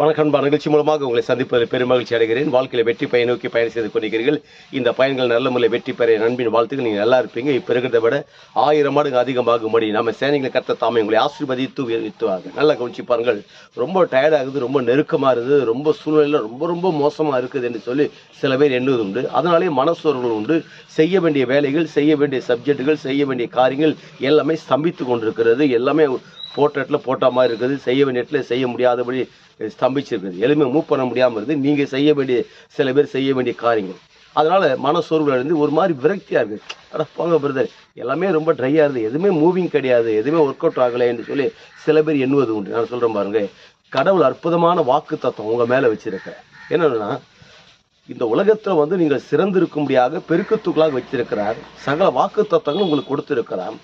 வணக்கம் அன்பா நிகழ்ச்சி மூலமாக உங்களை சந்திப்பதில் பெருமகிழ்ச்சி அடைகிறேன். வாழ்க்கையில் வெற்றி பயன் நோக்கி பயணம் செய்து கொண்டிருக்கிறீர்கள். இந்த பயன்கள் நல்ல முறையில் வெற்றி பெற நண்பின் வாழ்த்துக்கள். நீங்கள் நல்லா இருப்பீங்க. இப்போ இருக்கிறத விட ஆயிரம் மடங்கு அதிகமாகும்படி நம்ம சேனைகளை கத்த தாமே உங்களை ஆசீர்வதித்து உயர்த்துவாங்க நல்லா கவனிச்சு பாருங்கள். ரொம்ப டயர்டாகுது ரொம்ப நெருக்கமாக இருக்குது ரொம்ப சூழ்நிலையில் ரொம்ப ரொம்ப மோசமாக இருக்குது என்று சொல்லி சில பேர் எண்ணுவது உண்டு. அதனாலே மனசோர்கள் உண்டு. செய்ய வேண்டிய வேலைகள் செய்ய வேண்டிய சப்ஜெக்டுகள் செய்ய வேண்டிய காரியங்கள் எல்லாமே ஸ்தம்பித்து கொண்டிருக்கிறது. எல்லாமே போட்ட இடத்துல போட்ட மாதிரி இருக்குது. செய்ய வேண்டிய இடத்துல செய்ய முடியாதபடி ஸ்தம்பிச்சிருக்குது. எளிமையாக மூவ் பண்ண முடியாமல் இருக்குது. நீங்கள் செய்ய வேண்டிய சில பேர் செய்ய வேண்டிய காரியங்கள். அதனால் மனசோர்வில் இருந்து ஒரு மாதிரி விரக்தியாக இருக்குது. அட போங்க பிரதர் எல்லாமே ரொம்ப ட்ரையாக இருக்குது. எதுவுமே மூவிங் கிடையாது. எதுவுமே ஒர்க் அவுட் ஆகலை என்று சொல்லி சில பேர் எண்ணுவது உண்டு. நான் சொல்கிறேன் பாருங்க. கடவுள் அற்புதமான வாக்கு தத்துவம் உங்கள் மேலே வச்சுருக்கேன் என்னென்னா இந்த உலகத்தில் வந்து நீங்கள் சிறந்திருக்கும்படியாக பெருக்கத்துக்களாக வச்சிருக்கிறார் சகல வாக்கு தத்துவங்கள் உங்களுக்கு கொடுத்திருக்கிறார்.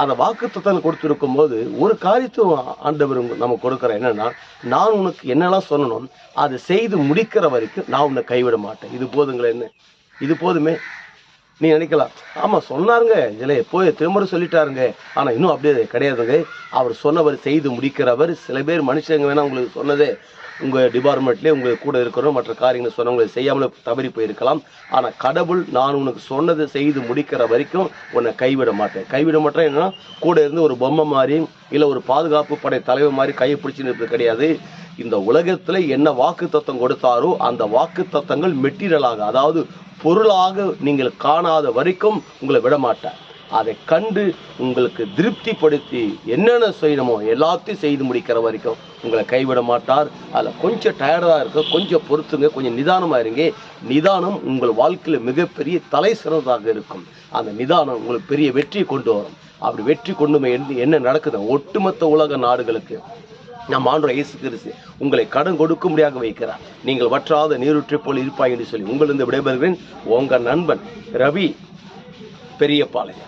அந்த வாக்கு கொடுத்துருக்கும் போது ஒரு காரியத்துவம் ஆண்டவர் நம்ம கொடுக்குறேன் கொடுக்குற என்னன்னா நான் உனக்கு என்னெல்லாம் சொல்லணும் அதை செய்து முடிக்கிற வரைக்கும் நான் உன்னை கைவிட மாட்டேன். இது போதுங்களே என்ன? இது போதுமே? நீ நினைக்கலாம். ஆமாம் சொன்னாருங்க. இதில் போய் திரும்ப சொல்லிட்டாருங்க. ஆனால் இன்னும் அப்படியே கிடையாதுங்க. அவர் சொன்னவர் செய்து முடிக்கிறவர் சில பேர் மனுஷங்க வேணால் உங்களுக்கு சொன்னதே. உங்கள் டிபார்ட்மெண்ட்லேயே உங்களுக்கு கூட இருக்கிறோம் மற்ற காரியங்களை சொன்னவங்களை செய்யாமல் தவறி போயிருக்கலாம். ஆனால் கடவுள் நான் உனக்கு சொன்னதை செய்து முடிக்கிற வரைக்கும் உன்னை கைவிட மாட்டேன். கைவிட மாட்டேன் என்னன்னா கூட இருந்து ஒரு பொம்மை மாதிரி இல்லை ஒரு பாதுகாப்பு படை தலைவர் மாதிரி கையை பிடிச்சின்னு இருப்பது கிடையாது. இந்த உலகத்தில் என்ன வாக்கு தத்தம் கொடுத்தாரோ அந்த வாக்கு தத்தங்கள் மெட்டீரியலாக அதாவது பொருளாக நீங்கள் காணாத வரைக்கும் உங்களை விடமாட்டேன் அதை கண்டு உங்களுக்கு திருப்திப்படுத்தி என்னென்ன செய்யணுமோ எல்லாத்தையும் செய்து முடிக்கிற வரைக்கும் உங்களை கைவிட மாட்டார். அதில் கொஞ்சம் டயர்டாக இருக்க கொஞ்சம் பொறுத்துங்க கொஞ்சம் நிதானமாக இருங்க. நிதானம் உங்கள் வாழ்க்கையில் மிகப்பெரிய தலை சிறந்ததாக இருக்கும். அந்த நிதானம் உங்களுக்கு பெரிய வெற்றியை கொண்டு வரும். அப்படி வெற்றி கொண்டு என்ன- என்ன நடக்குது? ஒட்டுமொத்த உலக நாடுகளுக்கு நம் ஆண்டு இயேசு கிறிஸ்து உங்களை கடன் கொடுக்கும்படியாக வைக்கிறார். நீங்கள் வற்றாத நீருற்றை போல் இருப்பாய் என்று சொல்லி உங்களிருந்து விடைபெறுகிறேன். உங்கள் நண்பன் ரவி பெரியபாளையம்